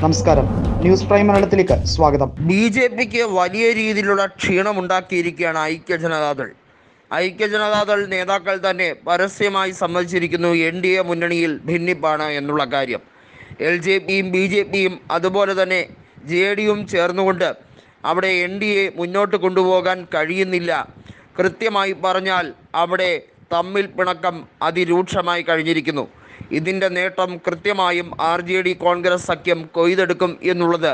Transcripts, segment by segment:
നമസ്കാരം. News prime മലയാളത്തിലേക്ക് സ്വാഗതം. ബി ജെ പിക്ക് വലിയ രീതിയിലുള്ള ക്ഷീണം ഉണ്ടാക്കിയിരിക്കുകയാണ് ഐക്യ ജനതാദൾ ഐക്യ ജനതാദൾ നേതാക്കൾ തന്നെ പരസ്യമായി സമ്മതിച്ചിരിക്കുന്നു എൻ ഡി എ മുന്നണിയിൽ ഭിന്നിപ്പാണ് എന്നുള്ള കാര്യം. എൽ ജെ പിയും ബി ജെ പിയും അതുപോലെ തന്നെ ജെ ഡിയും ചേർന്നുകൊണ്ട് അവിടെ എൻ ഡി എ മുന്നോട്ട് കൊണ്ടുപോകാൻ കഴിയുന്നില്ല. കൃത്യമായി പറഞ്ഞാൽ അവിടെ തമ്മിൽ പിണക്കം അതിരൂക്ഷമായി കഴിഞ്ഞിരിക്കുന്നു. ഇതിന്റെ നേട്ടം കൃത്യമായും ആർ ജെ ഡി കോൺഗ്രസ് സഖ്യം കൊയ്തെടുക്കും എന്നുള്ളത്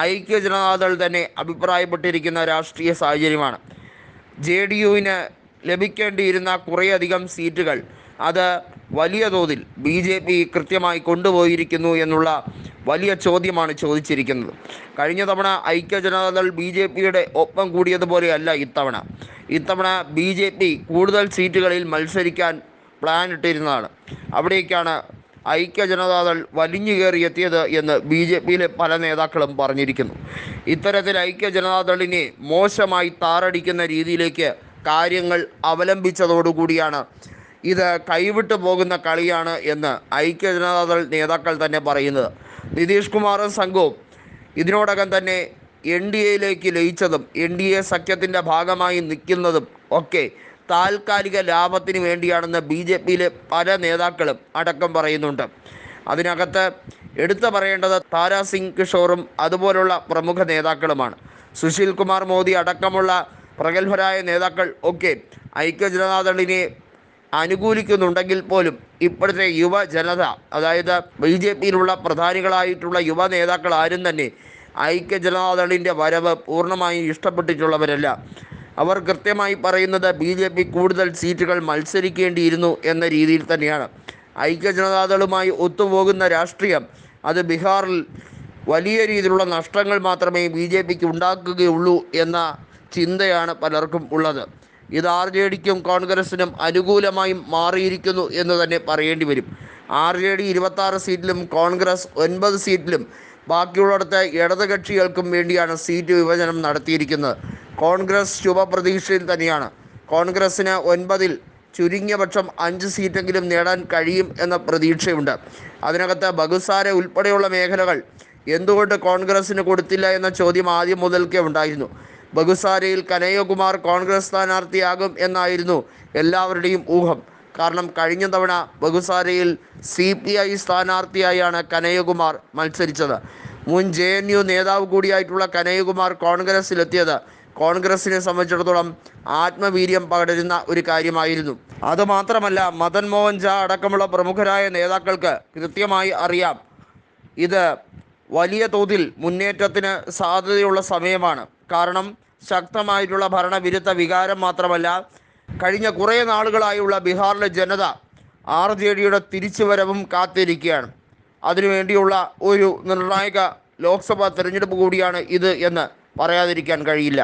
ഐക്യ ജനതാദൾ തന്നെ അഭിപ്രായപ്പെട്ടിരിക്കുന്ന രാഷ്ട്രീയ സാഹചര്യമാണ്. ജെ ഡി യുവിന് ലഭിക്കേണ്ടിയിരുന്ന കുറേയധികം സീറ്റുകൾ അത് വലിയ തോതിൽ ബി ജെ പി കൃത്യമായി കൊണ്ടുപോയിരിക്കുന്നു എന്നുള്ള വലിയ ചോദ്യമാണ് ചോദിച്ചിരിക്കുന്നത്. കഴിഞ്ഞ തവണ ഐക്യ ജനതാദൾ ബി ജെ പിയുടെ ഒപ്പം കൂടിയതുപോലെയല്ല ഇത്തവണ. ഇത്തവണ ബി ജെ പി കൂടുതൽ സീറ്റുകളിൽ മത്സരിക്കാൻ പ്ലാൻ ഇട്ടിരുന്നതാണ്. അവിടേക്കാണ് ഐക്യജനതാദൾ വലിഞ്ഞു കയറിയെത്തിയത് എന്ന് ബി ജെ പിയിലെ പല നേതാക്കളും പറഞ്ഞിരിക്കുന്നു. ഇത്തരത്തിൽ ഐക്യജനതാദളിനെ മോശമായി താറടിക്കുന്ന രീതിയിലേക്ക് കാര്യങ്ങൾ അവലംബിച്ചതോടുകൂടിയാണ് ഇത് കൈവിട്ടു പോകുന്ന കളിയാണ് എന്ന് ഐക്യ ജനതാദൾ നേതാക്കൾ തന്നെ പറയുന്നത്. നിതീഷ് കുമാറും സംഘവും ഇതിനോടകം തന്നെ എൻ ഡി എയിലേക്ക് ലയിച്ചതും എൻ ഡി എ സഖ്യത്തിന്റെ ഭാഗമായി നിൽക്കുന്നതും ഒക്കെ താൽക്കാലിക ലാഭത്തിന് വേണ്ടിയാണെന്ന് ബി ജെ പിയിലെ പല നേതാക്കളും അടക്കം പറയുന്നുണ്ട്. അതിനകത്ത് എടുത്തു പറയേണ്ടത് താരാസിംഗ് കിഷോറും അതുപോലുള്ള പ്രമുഖ നേതാക്കളുമാണ്. സുശീൽ കുമാർ മോദി അടക്കമുള്ള പ്രഗത്ഭരായ നേതാക്കൾ ഒക്കെ ഐക്യ ഐക്യജനതാദളിനെ അനുകൂലിക്കുന്നുണ്ടെങ്കിൽ പോലും ഇപ്പോഴത്തെ യുവജനത അതായത് ബി ജെ പിയിലുള്ള പ്രധാനികളായിട്ടുള്ള യുവ നേതാക്കൾ ആരും തന്നെ ഐക്യജനതാദളിന്റെ വരവ് പൂർണമായും ഇഷ്ടപ്പെട്ടിട്ടുള്ളവരല്ല. അവർ കൃത്യമായി പറയുന്നത് ബി ജെ പി കൂടുതൽ സീറ്റുകൾ മത്സരിക്കേണ്ടിയിരുന്നു എന്ന രീതിയിൽ തന്നെയാണ്. ഐക്യജനതാദളുമായി ഒത്തുപോകുന്ന രാഷ്ട്രീയം അത് ബീഹാറിൽ വലിയ രീതിയിലുള്ള നഷ്ടങ്ങൾ മാത്രമേ ബി ജെ പിക്ക് ഉണ്ടാക്കുകയുള്ളൂ എന്ന ചിന്തയാണ് പലർക്കും ഉള്ളത്. ഇത് ആർ ജെ ഡിക്കും കോൺഗ്രസിനും അനുകൂലമായി മാറിയിരിക്കുന്നു എന്ന് തന്നെ പറയേണ്ടി വരും. ആർ ജെ ഡി ഇരുപത്താറ് സീറ്റിലും കോൺഗ്രസ് ഒൻപത് സീറ്റിലും ബാക്കിയുള്ളിടത്ത് ഇടതുകക്ഷികൾക്കും വേണ്ടിയാണ് സീറ്റ് വിഭജനം നടത്തിയിരിക്കുന്നത്. കോൺഗ്രസ് ശുഭപ്രതീക്ഷയിൽ തന്നെയാണ്. കോൺഗ്രസ്സിന് ഒൻപതിൽ ചുരുങ്ങിയ പക്ഷം അഞ്ച് സീറ്റെങ്കിലും നേടാൻ കഴിയും എന്ന പ്രതീക്ഷയുണ്ട്. അതിനകത്ത് ബഗുസാര ഉൾപ്പെടെയുള്ള മേഖലകൾ എന്തുകൊണ്ട് കോൺഗ്രസ്സിന് കൊടുത്തില്ല എന്ന ചോദ്യം ആദ്യം മുതൽക്കേ ഉണ്ടായിരുന്നു. ബഗുസാരയിൽ കനയ്യകുമാർ കോൺഗ്രസ് സ്ഥാനാർത്ഥിയാകും എന്നായിരുന്നു എല്ലാവരുടെയും ഊഹം. കാരണം കഴിഞ്ഞ തവണ ബഹുസാരയിൽ സി പി ഐ സ്ഥാനാർത്ഥിയായാണ് കനയ്യകുമാർ മത്സരിച്ചത്. മുൻ ജെ എൻ യു നേതാവ് കൂടിയായിട്ടുള്ള കനയ്യകുമാർ കോൺഗ്രസിലെത്തിയത്. കോൺഗ്രസിനെ സംബന്ധിച്ചിടത്തോളം ആത്മവീര്യം പകരുന്ന ഒരു കാര്യമായിരുന്നു. അതുമാത്രമല്ല മദൻ മോഹൻ ഝാ അടക്കമുള്ള പ്രമുഖരായ നേതാക്കൾക്ക് കൃത്യമായി അറിയാം. ഇത് വലിയ തോതിൽ മുന്നേറ്റത്തിന് സാധ്യതയുള്ള സമയമാണ്. കാരണം ശക്തമായിട്ടുള്ള ഭരണവിരുദ്ധ വികാരം മാത്രമല്ല കഴിഞ്ഞ കുറേ നാളുകളായുള്ള ബീഹാറിലെ ജനത ആർ ജെ ഡിയുടെ തിരിച്ചുവരവും കാത്തിരിക്കുകയാണ്. അതിനുവേണ്ടിയുള്ള ഒരു നിർണായക ലോക്സഭാ തെരഞ്ഞെടുപ്പ് കൂടിയാണ് ഇത് എന്ന് പറയാതിരിക്കാൻ കഴിയില്ല.